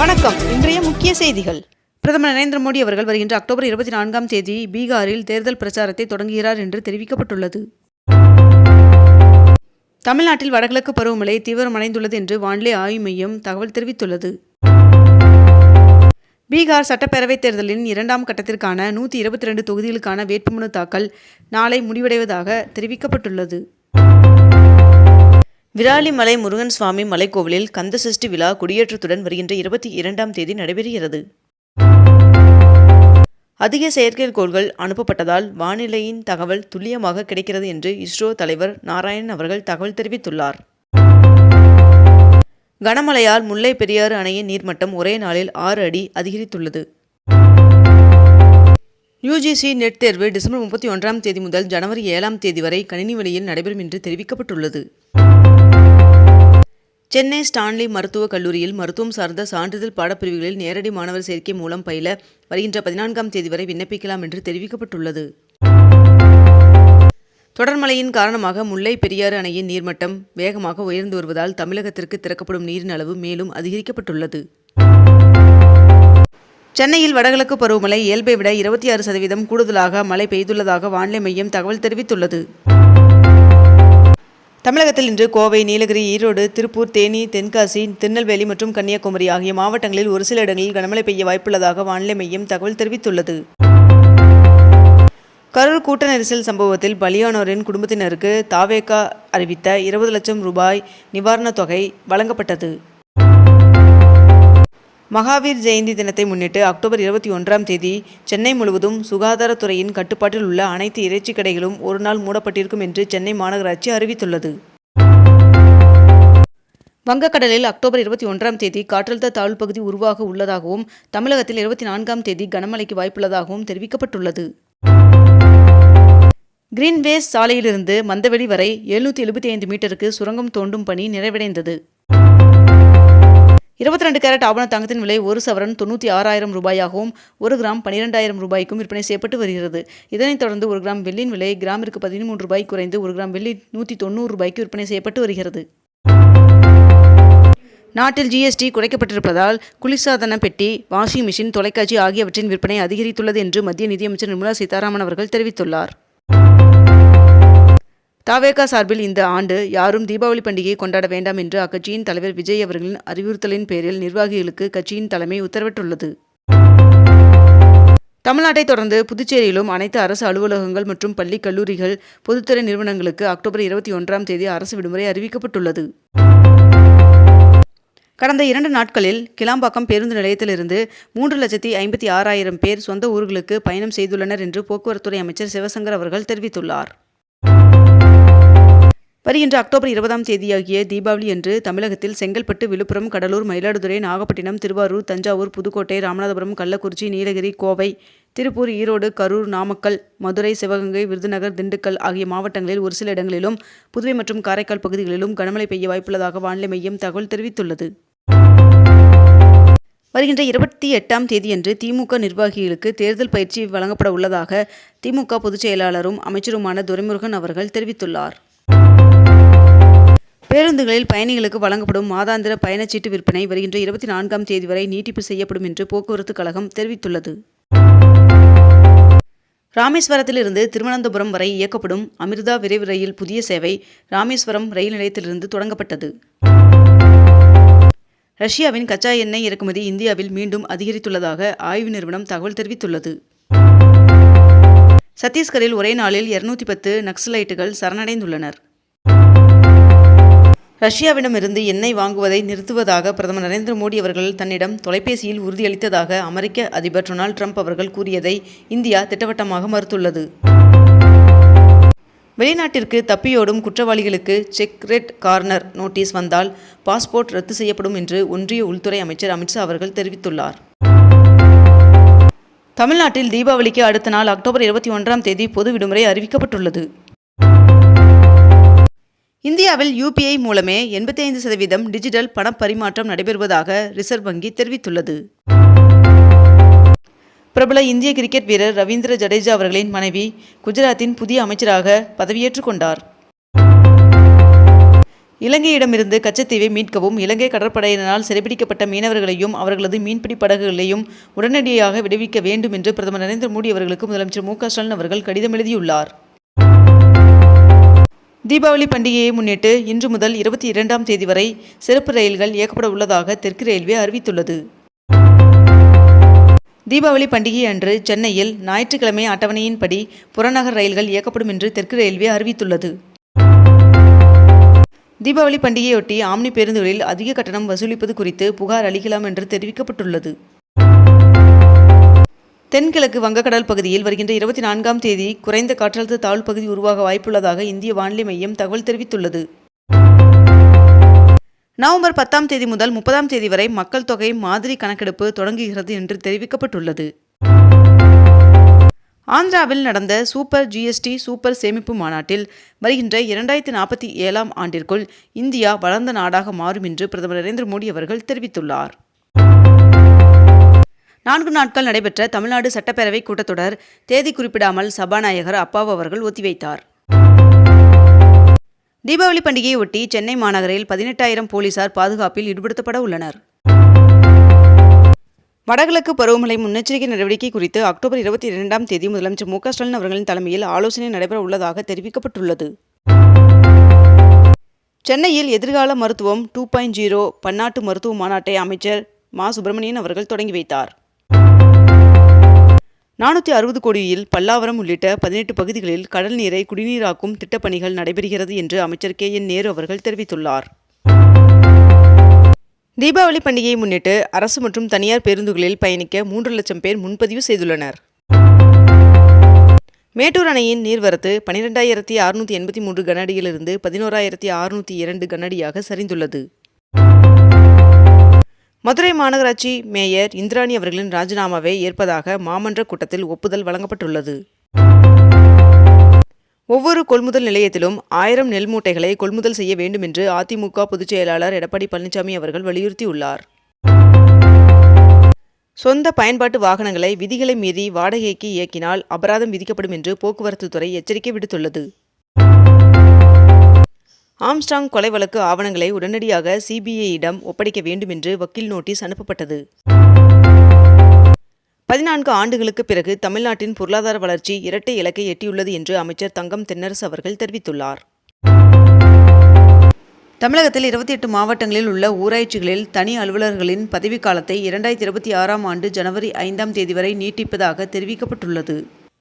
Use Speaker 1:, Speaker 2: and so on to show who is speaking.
Speaker 1: வணக்கம். இன்றைய முக்கிய செய்திகள். பிரதமர் நரேந்திர மோடி அவர்கள் வருகின்ற அக்டோபர் இருபத்தி நான்காம் தேதி பீகாரில் தேர்தல் பிரச்சாரத்தை தொடங்குகிறார் என்று தெரிவிக்கப்பட்டுள்ளது. தமிழ்நாட்டில் வடகிழக்கு பருவமழை தீவிரமடைந்துள்ளது என்று வானிலை ஆய்வு மையம் தகவல் தெரிவித்துள்ளது. பீகார் சட்டப்பேரவைத் தேர்தலின் இரண்டாம் கட்டத்திற்கான நூற்றி இருபத்தி ரெண்டு தொகுதிகளுக்கான வேட்புமனு தாக்கல் நாளை முடிவடைவதாக தெரிவிக்கப்பட்டுள்ளது. விராலிமலை முருகன் சுவாமி மலைக்கோவிலில் கந்தசஷ்டி விழா கொடியேற்றத்துடன் வருகின்ற இருபத்தி இரண்டாம் தேதி நடைபெறுகிறது. அதிக செயற்கைக்கோள்கள் அனுப்பப்பட்டதால் வானிலையின் தகவல் துல்லியமாக கிடைக்கிறது என்று இஸ்ரோ தலைவர் நாராயணன் அவர்கள் தகவல் தெரிவித்துள்ளார். கனமழையால் முல்லை பெரியாறு அணையின் நீர்மட்டம் ஒரே நாளில் ஆறு அடி அதிகரித்துள்ளது. யுஜிசி நெட் தேர்வு டிசம்பர் முப்பத்தி ஒன்றாம் தேதி முதல் ஜனவரி ஏழாம் தேதி வரை கணினி வழியில் நடைபெறும் என்று தெரிவிக்கப்பட்டுள்ளது. சென்னை ஸ்டான்லி மருத்துவக் கல்லூரியில் மருத்துவம் சார்ந்த சான்றிதழ் பாடப்பிரிவுகளில் நேரடி மாணவர் சேர்க்கை மூலம் பயில வருகின்ற பதினான்காம் தேதி வரை விண்ணப்பிக்கலாம் என்று தெரிவிக்கப்பட்டுள்ளது. தொடர்மழையின் காரணமாக முல்லை பெரியாறு அணையின் நீர்மட்டம் வேகமாக உயர்ந்து வருவதால் தமிழகத்திற்கு திறக்கப்படும் நீரின் அளவு மேலும் அதிகரிக்கப்பட்டுள்ளது. சென்னையில் வடகிழக்கு பருவமழை இயல்பை விட இருபத்தி ஆறு சதவீதம் கூடுதலாக மழை பெய்துள்ளதாக வானிலை மையம் தகவல் தெரிவித்துள்ளது. தமிழகத்தில் இன்று கோவை நீலகிரி ஈரோடு திருப்பூர் தேனி தென்காசி திருநெல்வேலி மற்றும் கன்னியாகுமரி ஆகிய மாவட்டங்களில் ஒரு சில இடங்களில் கனமழை பெய்ய வாய்ப்புள்ளதாக வானிலை மையம் தகவல் தெரிவித்துள்ளது. கரூர் கூட்ட நெரிசல் சம்பவத்தில் பலியானோரின் குடும்பத்தினருக்கு தாவேகா அறிவித்த இருபது லட்சம் ரூபாய் நிவாரணத் தொகை வழங்கப்பட்டது. மகாவீர் ஜெயந்தி தினத்தை முன்னிட்டு அக்டோபர் இருபத்தி ஒன்றாம் தேதி சென்னை முழுவதும் சுகாதாரத்துறையின் கட்டுப்பாட்டில் உள்ள அனைத்து இறைச்சி கடைகளும் ஒரு நாள் மூடப்பட்டிருக்கும் என்று சென்னை மாநகராட்சி அறிவித்துள்ளது. வங்கக்கடலில் அக்டோபர் இருபத்தி ஒன்றாம் தேதி காற்றழுத்த தாழ்வு பகுதி உருவாக உள்ளதாகவும் தமிழகத்தில் இருபத்தி நான்காம் தேதி கனமழைக்கு வாய்ப்புள்ளதாகவும் தெரிவிக்கப்பட்டுள்ளது. கிரீன்வேஸ் சாலையிலிருந்து மந்தவெளி வரை எழுநூற்றி எழுபத்தி ஐந்து மீட்டருக்கு சுரங்கம் தோண்டும் பணி நிறைவடைந்தது. இருபத்தி ரெண்டு கேரட் ஆவண தங்கத்தின் விலை ஒரு சவரன் தொண்ணூற்றி ஆறாயிரம் ரூபாயாகவும் ஒரு கிராம் பன்னிரெண்டாயிரம் ரூபாய்க்கும் விற்பனை செய்யப்பட்டு வருகிறது. இதனைத் தொடர்ந்து ஒரு கிராம் வெள்ளியின் விலை கிராமிற்கு பதிமூன்று ரூபாய் குறைந்து ஒரு கிராம் வெள்ளி நூற்றி தொண்ணூறு ரூபாய்க்கு விற்பனை செய்யப்பட்டு வருகிறது. நாட்டில் ஜிஎஸ்டி குறைக்கப்பட்டிருப்பதால் குளிர்சாதன பெட்டி வாஷிங் மிஷின் தொலைக்காட்சி ஆகியவற்றின் விற்பனை அதிகரித்துள்ளது என்று மத்திய நிதியமைச்சர் நிர்மலா சீதாராமன் அவர்கள் தெரிவித்துள்ளார். தாவேகா சார்பில் இந்த ஆண்டு யாரும் தீபாவளி பண்டிகையை கொண்டாட வேண்டாம் என்று அக்கட்சியின் தலைவர் விஜய் அவர்களின் அறிவுறுத்தலின் பேரில் நிர்வாகிகளுக்கு கட்சியின் தலைமை உத்தரவிட்டுள்ளது. தமிழ்நாட்டை தொடர்ந்து புதுச்சேரியிலும் அனைத்து அரசு அலுவலகங்கள் மற்றும் பள்ளி கல்லூரிகள் பொதுத்துறை நிறுவனங்களுக்கு அக்டோபர் இருபத்தி ஒன்றாம் தேதி அரசு விடுமுறை அறிவிக்கப்பட்டுள்ளது. கடந்த இரண்டு நாட்களில் கிளாம்பாக்கம் பேருந்து நிலையத்திலிருந்து மூன்று லட்சத்தி ஐம்பத்தி ஆறாயிரம் பேர் சொந்த ஊர்களுக்கு பயணம் செய்துள்ளனர் என்று போக்குவரத்துறை அமைச்சர் சிவசங்கர் அவர்கள் தெரிவித்துள்ளார். வருகின்ற அக்டோபர் இருபதாம் தேதியாகிய தீபாவளி அன்று தமிழகத்தில் செங்கல்பட்டு விழுப்புரம் கடலூர் மயிலாடுதுறை நாகப்பட்டினம் திருவாரூர் தஞ்சாவூர் புதுக்கோட்டை ராமநாதபுரம் கள்ளக்குறிச்சி நீலகிரி கோவை திருப்பூர் ஈரோடு கரூர் நாமக்கல் மதுரை சிவகங்கை விருதுநகர் திண்டுக்கல் ஆகிய மாவட்டங்களில் ஒரு சில இடங்களிலும் புதுவை மற்றும் காரைக்கால் பகுதிகளிலும் கனமழை பெய்ய வாய்ப்புள்ளதாக வானிலை மையம் தகவல் தெரிவித்துள்ளது. வருகின்ற இருபத்தி எட்டாம் தேதியன்று திமுக நிர்வாகிகளுக்கு தேர்தல் பயிற்சி வழங்கப்பட உள்ளதாக திமுக பொதுச் செயலாளரும் அமைச்சருமான துரைமுருகன் அவர்கள் தெரிவித்துள்ளார். பேருந்துகளில் பயணிகளுக்கு வழங்கப்படும் மாதாந்திர பயணச்சீட்டு விற்பனை வருகின்ற இருபத்தி நான்காம் தேதி வரை நீட்டிப்பு செய்யப்படும் என்று போக்குவரத்து கழகம் தெரிவித்துள்ளது. ராமேஸ்வரத்திலிருந்து திருவனந்தபுரம் வரை இயக்கப்படும் அமிர்தா விரைவு ரயில் புதிய சேவை ராமேஸ்வரம் ரயில் நிலையத்திலிருந்து தொடங்கப்பட்டது. ரஷ்யாவின் கச்சா எண்ணெய் இறக்குமதி இந்தியாவில் மீண்டும் அதிகரித்துள்ளதாக ஆய்வு நிறுவனம் தகவல் தெரிவித்துள்ளது. சத்தீஸ்கரில் ஒரே நாளில் இருநூத்தி பத்து நக்சலைட்டுகள் சரணடைந்துள்ளனர். ரஷ்யாவிடமிருந்து எண்ணெய் வாங்குவதை நிறுத்துவதாக பிரதமர் நரேந்திர மோடி அவர்கள் தன்னிடம் தொலைபேசியில் உறுதியளித்ததாக அமெரிக்க அதிபர் டொனால்ட் ட்ரம்ப் அவர்கள் கூறியதை இந்தியா திட்டவட்டமாக மறுத்துள்ளது. வெளிநாட்டிற்கு தப்பியோடும் குற்றவாளிகளுக்கு செக் ரெட் கார்னர் நோட்டீஸ் வந்தால் பாஸ்போர்ட் ரத்து செய்யப்படும் என்று ஒன்றிய உள்துறை அமைச்சர் அமித்ஷா அவர்கள் தெரிவித்துள்ளார். தமிழ்நாட்டில் தீபாவளிக்கு அடுத்த நாள் அக்டோபர் இருபத்தி ஒன்றாம் தேதி பொது விடுமுறை அறிவிக்கப்பட்டுள்ளது. இந்தியாவில் யூபிஐ மூலமே எண்பத்தி ஐந்து சதவீதம் டிஜிட்டல் பணப்பரிமாற்றம் நடைபெறுவதாக ரிசர்வ் வங்கி தெரிவித்துள்ளது. பிரபல இந்திய கிரிக்கெட் வீரர் ரவீந்திர ஜடேஜா அவர்களின் மனைவி குஜராத்தின் புதிய அமைச்சராக பதவியேற்றுக் கொண்டார். இலங்கையிடமிருந்து கச்சத்தீவை மீட்கவும் இலங்கை கடற்படையினரால் சிறைபிடிக்கப்பட்ட மீனவர்களையும் அவர்களது மீன்பிடி படகுகளையும் உடனடியாக விடுவிக்க வேண்டும் என்று பிரதமர் நரேந்திர மோடி அவர்களுக்கு முதலமைச்சர் மு க ஸ்டாலின் அவர்கள் கடிதம் எழுதியுள்ளார். தீபாவளி பண்டிகையை முன்னிட்டு இன்று முதல் இருபத்தி இரண்டாம் தேதி வரை சிறப்பு ரயில்கள் இயக்கப்பட உள்ளதாக தெற்கு ரயில்வே அறிவித்துள்ளது. தீபாவளி பண்டிகை அன்று சென்னையில் ஞாயிற்றுக்கிழமை அட்டவணையின்படி புறநகர் ரயில்கள் இயக்கப்படும் என்று தெற்கு ரயில்வே அறிவித்துள்ளது. தீபாவளி பண்டிகையொட்டி ஆம்னி பேருந்துகளில் அதிக கட்டணம் வசூலிப்பது குறித்து புகார் அளிக்கலாம் என்று தெரிவிக்கப்பட்டுள்ளது. தென்கிழக்கு வங்கக்கடல் பகுதியில் வருகின்ற இருபத்தி நான்காம் தேதி குறைந்த காற்றழுத்த தாழ்வு பகுதி உருவாக வாய்ப்புள்ளதாக இந்திய வானிலை மையம் தகவல் தெரிவித்துள்ளது. நவம்பர் பத்தாம் தேதி முதல் முப்பதாம் தேதி வரை மக்கள் தொகை மாதிரி கணக்கெடுப்பு தொடங்குகிறது என்று தெரிவிக்கப்பட்டுள்ளது. ஆந்திராவில் நடந்த சூப்பர் ஜிஎஸ்டி சூப்பர் சேமிப்பு மாநாட்டில் வருகின்ற இரண்டாயிரத்தி நாற்பத்தி ஏழாம் ஆண்டிற்குள் இந்தியா வளர்ந்த நாடாக மாறும் என்று பிரதமர் நரேந்திர மோடி அவர்கள் தெரிவித்துள்ளார். நான்கு நாட்கள் நடைபெற்ற தமிழ்நாடு சட்டப்பேரவை கூட்டத்தொடர் தேதி குறிப்பிடாமல் சபாநாயகர் அப்பாவு அவர்கள் ஒத்திவைத்தார். தீபாவளி பண்டிகையை ஒட்டி சென்னை மாநகரில் பதினெட்டாயிரம் போலீசார் பாதுகாப்பில் ஈடுபடுத்தப்பட உள்ளனர். வடகிழக்கு பருவமழை முன்னெச்சரிக்கை நடவடிக்கை குறித்து அக்டோபர் இருபத்தி இரண்டாம் தேதி முதலமைச்சர் மு ஸ்டாலின் அவர்களின் தலைமையில் ஆலோசனை நடைபெற உள்ளதாக தெரிவிக்கப்பட்டுள்ளது. சென்னையில் எதிர்கால மருத்துவம் டூ பாயிண்ட் ஜீரோ பன்னாட்டு மருத்துவ மாநாட்டை அமைச்சர் மா சுப்பிரமணியன் அவர்கள் தொடங்கி வைத்தார். நானூற்றி அறுபது கோடியில் பல்லாவரம் உள்ளிட்ட பதினெட்டு பகுதிகளில் கடல் நீரை குடிநீராக்கும் திட்டப்பணிகள் நடைபெறுகிறது என்று அமைச்சர் கே என் நேரு அவர்கள் தெரிவித்துள்ளார். தீபாவளி பண்டிகையை முன்னிட்டு அரசு மற்றும் தனியார் பேருந்துகளில் பயணிக்க மூன்று லட்சம் பேர் முன்பதிவு செய்துள்ளனர். மேட்டூர் அணையின் நீர்வரத்து பனிரெண்டாயிரத்தி அறுநூற்றி எண்பத்தி மூன்று கனஅடியிலிருந்து பதினோராயிரத்தி அறுநூற்றி இரண்டு கனஅடியாக சரிந்துள்ளது. மதுரை மாநகராட்சி மேயர் இந்திராணி அவர்களின் ராஜினாமாவை ஏற்பதாக மாமன்ற கூட்டத்தில் ஒப்புதல் வழங்கப்பட்டுள்ளது. ஒவ்வொரு கொள்முதல் நிலையத்திலும் ஆயிரம் நெல் மூட்டைகளை கொள்முதல் செய்ய வேண்டும் என்று அதிமுக பொதுச் செயலாளர் எடப்பாடி பழனிசாமி அவர்கள் வலியுறுத்தியுள்ளார். சொந்த பயன்பாட்டு வாகனங்களை விதிகளை மீறி வாடகைக்கு இயக்கினால் அபராதம் விதிக்கப்படும் என்று போக்குவரத்து துறை எச்சரிக்கை விடுத்துள்ளது. ஆம்ஸ்டாங் கொலை வழக்கு ஆவணங்களை உடனடியாக சிபிஐயிடம் ஒப்படைக்க வேண்டும் என்று வக்கீல் நோட்டீஸ் அனுப்பப்பட்டது. பதினான்கு ஆண்டுகளுக்கு பிறகு தமிழ்நாட்டின் பொருளாதார வளர்ச்சி இரட்டை இலக்கை எட்டியுள்ளது என்று அமைச்சர் தங்கம் தென்னரசு அவர்கள் தெரிவித்துள்ளார். தமிழகத்தில் இருபத்தி எட்டு மாவட்டங்களில் உள்ள ஊராட்சிகளில் தனி அலுவலர்களின் பதவிக்காலத்தை இரண்டாயிரத்தி இருபத்தி ஆறாம் ஆண்டு ஜனவரி ஐந்தாம் தேதி வரை நீட்டிப்பதாக தெரிவிக்கப்பட்டுள்ளது.